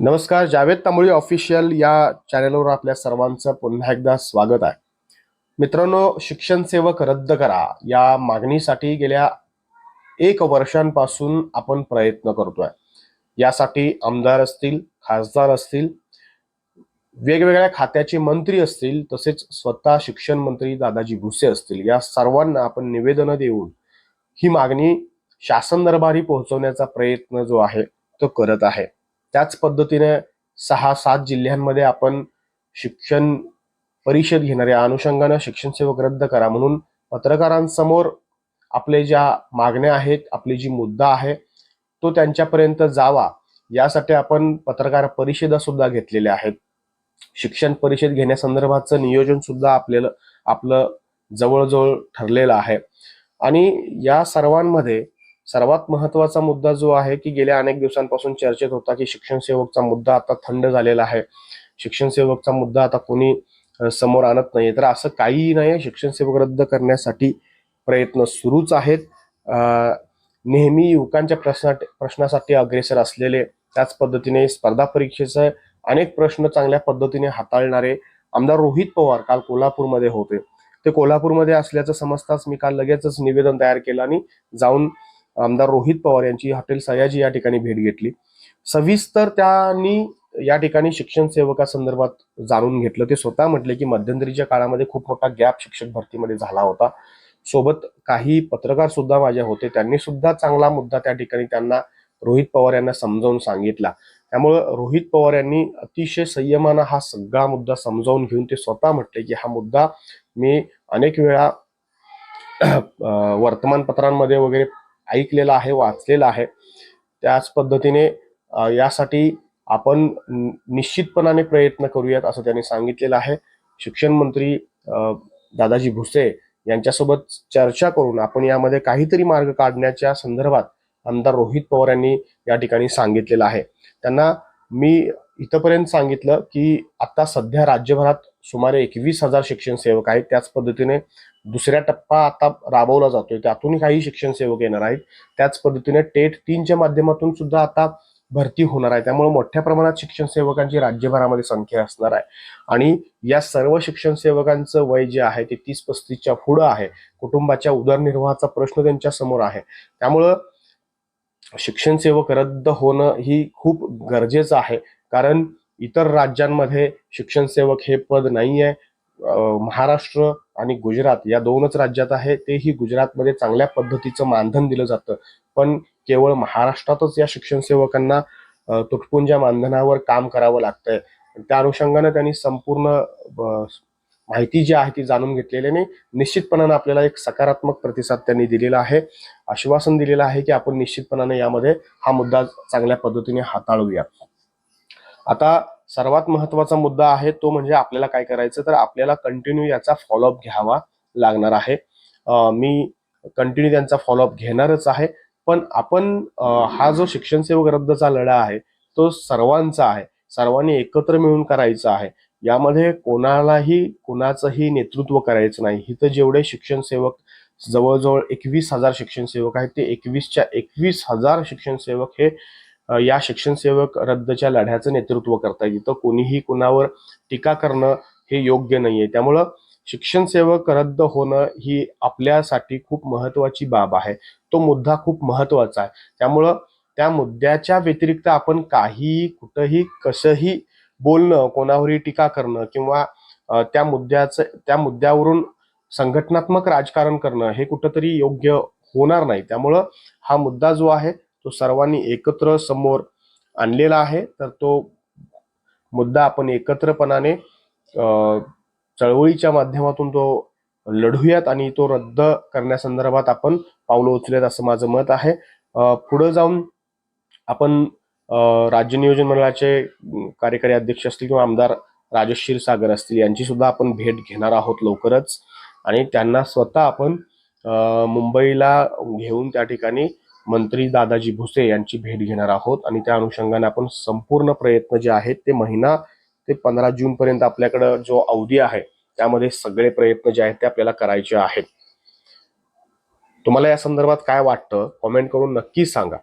नमस्कार जावेद तांबोळी ऑफिशियल या चॅनलवर आपल्या सर्वांचं पुन्हा एकदा स्वागत आहे. मित्रांनो शिक्षण सेवक रद्द करा या मागणीसाठी गेल्या एक वर्षांपासून आपण प्रयत्न करतोय. यासाठी आमदार असतील खासदार असतील वेगवेगळ्या खात्याचे मंत्री असतील तसेच स्वतः शिक्षण मंत्री दादाजी भुसे असतील या सर्वांना आपण निवेदनं देऊन ही मागणी शासन दरबारी पोहोचवण्याचा प्रयत्न जो आहे तो करत आहे. त्याच पद्धतीने सहा सात जिल्ह्यांमध्ये आपण शिक्षण परिषद घेणाऱ्या अनुषंगानं शिक्षण सेवक रद्द करा म्हणून पत्रकारांसमोर आपले ज्या मागण्या आहेत आपली जी मुद्दा आहे तो त्यांच्यापर्यंत जावा. यासाठी आपण पत्रकार परिषदा सुद्धा घेतलेल्या आहेत. शिक्षण परिषद घेण्यासंदर्भातचं नियोजन सुद्धा आपल्याला आपलं जवळजवळ ठरलेलं आहे. आणि या सर्वांमध्ये सर्वात महत्त्वाचा मुद्दा जो आहे की गेल्या अनेक दिवसांपासून चर्चेत होता की शिक्षण सेवकचा मुद्दा आता थंड झालेला आहे. शिक्षण सेवकचा मुद्दा आता कोणी समोर आणत नाही तर असं काहीही नाही शिक्षण सेवक रद्द करण्यासाठी प्रयत्न सुरूच आहेत. नेहमी युवकांच्या प्रश्ना प्रश्नासाठी अग्रेसर असलेले त्याच पद्धतीने स्पर्धा परीक्षेचे अनेक प्रश्न चांगल्या पद्धतीने हाताळणारे आमदार रोहित पवार काल कोल्हापूरमध्ये होते. ते कोल्हापूरमध्ये असल्याचं समजताच मी काल लगेचच निवेदन तयार केलं आणि जाऊन आमदार रोहित पवार यांची हॉटेल सयाजी या ठिकाणी भेट घेतली. सविस्तर त्यांनी या ठिकाणी शिक्षण सेवकासंदर्भात जाणून घेतलं. ते स्वतः म्हटले की मध्यंतरीच्या काळामध्ये खूप मोठा गॅप शिक्षक भरतीमध्ये झाला होता. सोबत काही पत्रकार सुद्धा माझ्या होते. त्यांनी सुद्धा चांगला मुद्दा त्या ठिकाणी त्यांना रोहित पवार यांना समजावून सांगितला. त्यामुळं रोहित पवार यांनी अतिशय संयमानं हा सगळा मुद्दा समजावून घेऊन ते स्वतः म्हटले की हा मुद्दा मी अनेक वेळा वर्तमानपत्रांमध्ये वगैरे ऐकलेलं आहे वाचलेलं आहे. त्याच पद्धतीने यासाठी आपण निश्चितपणाने प्रयत्न करूयात असं त्यांनी सांगितलेलं आहे. शिक्षण मंत्री दादाजी भुसे यांच्यासोबत चर्चा करून आपण यामध्ये काहीतरी मार्ग काढण्याच्या संदर्भात आमदार रोहित पवार यांनी या ठिकाणी सांगितलेलं आहे. त्यांना मी इथपर्यंत सांगितलं की आता सध्या राज्यभरात सुमारे एकवीस हजार शिक्षण सेवक आहेत. त्याच पद्धतीने दुसऱ्या टप्पा आता राबवला जातोय. त्यातून काही शिक्षण सेवक येणार आहेत. त्याच पद्धतीने टेट तीनच्या माध्यमातून सुद्धा आता भरती होणार आहे. त्यामुळे मोठ्या प्रमाणात शिक्षण सेवकांची राज्यभरामध्ये संख्या असणार आहे. आणि या सर्व शिक्षण सेवकांचं वय जे आहे ते तीस पस्तीसच्या पुढं आहे. कुटुंबाच्या उदरनिर्वाहाचा प्रश्न त्यांच्यासमोर आहे. त्यामुळं शिक्षण सेवक रद्द होणं ही खूप गरजेचं आहे. कारण इतर राज्यांमध्ये शिक्षण सेवक हे पद नाही आहे महाराष्ट्र आणि गुजरात या दोनच राज्यात आहे. तेही गुजरातमध्ये चांगल्या पद्धतीचं मानधन दिलं जातं. पण केवळ महाराष्ट्रातच या शिक्षण सेवकांना तुटपुंज्या मानधनावर काम करावं लागतंय. त्या अनुषंगाने त्यांनी संपूर्ण माहिती जी आहे ती जाणून घेतलेली आणि निश्चितपणानं आपल्याला एक सकारात्मक प्रतिसाद त्यांनी दिलेला आहे. आश्वासन दिलेलं आहे की आपण निश्चितपणाने यामध्ये हा मुद्दा चांगल्या पद्धतीने हाताळूया. आता सर्वात महत्त्वाचा मुद्दा आहे तो म्हणजे आपल्याला काय करायचं तर आपल्याला कंटिन्यू याचा फॉलोअप घ्यावा लागणार आहे. मी कंटिन्यू त्यांचा फॉलोअप घेणारच आहे पण आपण हा जो शिक्षण सेवक रद्दचा लढा आहे तो सर्वांचा आहे. सर्वांनी एकत्र मिळून करायचा आहे. यामध्ये कोणालाही कुणाचंही नेतृत्व करायचं नाही. इथं जेवढे शिक्षण सेवक जवळजवळ एकवीस हजार शिक्षण सेवक आहेत ते एकवीसच्या एकवीस हजार शिक्षण सेवक हे या शिक्षण सेवक रद्दच्या लढ्याचं नेतृत्व करतायत इथं कोणीही कुणावर टीका करणं हे योग्य नाहीये. त्यामुळं शिक्षण सेवक रद्द होणं ही आपल्यासाठी खूप महत्वाची बाब आहे. तो मुद्दा खूप महत्त्वाचा आहे. त्यामुळं त्या मुद्द्याच्या व्यतिरिक्त आपण काही कुठंही कसंही बोलणं कोणावरही टीका करणं किंवा त्या मुद्द्याचं त्या मुद्द्यावरून संघटनात्मक राजकारण करणं हे कुठंतरी योग्य होणार नाही. त्यामुळं हा मुद्दा जो आहे तो सर्वांनी एकत्र समोर आणलेला आहे. तर तो मुद्दा आपण एकत्रपणाने चळवळीच्या माध्यमातून तो लढूयात आणि तो रद्द करण्यासंदर्भात आपण पावलं उचलूयात असं माझं मत आहे. पुढे पुढं जाऊन आपण राज्य नियोजन मंडळाचे कार्यकारी अध्यक्ष असतील किंवा आमदार राजेश क्षीरसागर असतील यांची सुद्धा आपण भेट घेणार आहोत लवकरच. आणि त्यांना स्वतः आपण मुंबईला घेऊन त्या ठिकाणी मंत्री दादाजी भुसे यांची भेट घेणार आहोत आणि त्या अनुषंगाने आपण संपूर्ण प्रयत्न जे आहेत ते महिना ते पंधरा जून पर्यंत आपल्याकडं जो अवधी आहे त्यामध्ये सगळे प्रयत्न जे आहेत ते आपल्याला करायचे आहेत. तुम्हाला या संदर्भात काय वाटतं? कॉमेंट करून नक्की सांगा.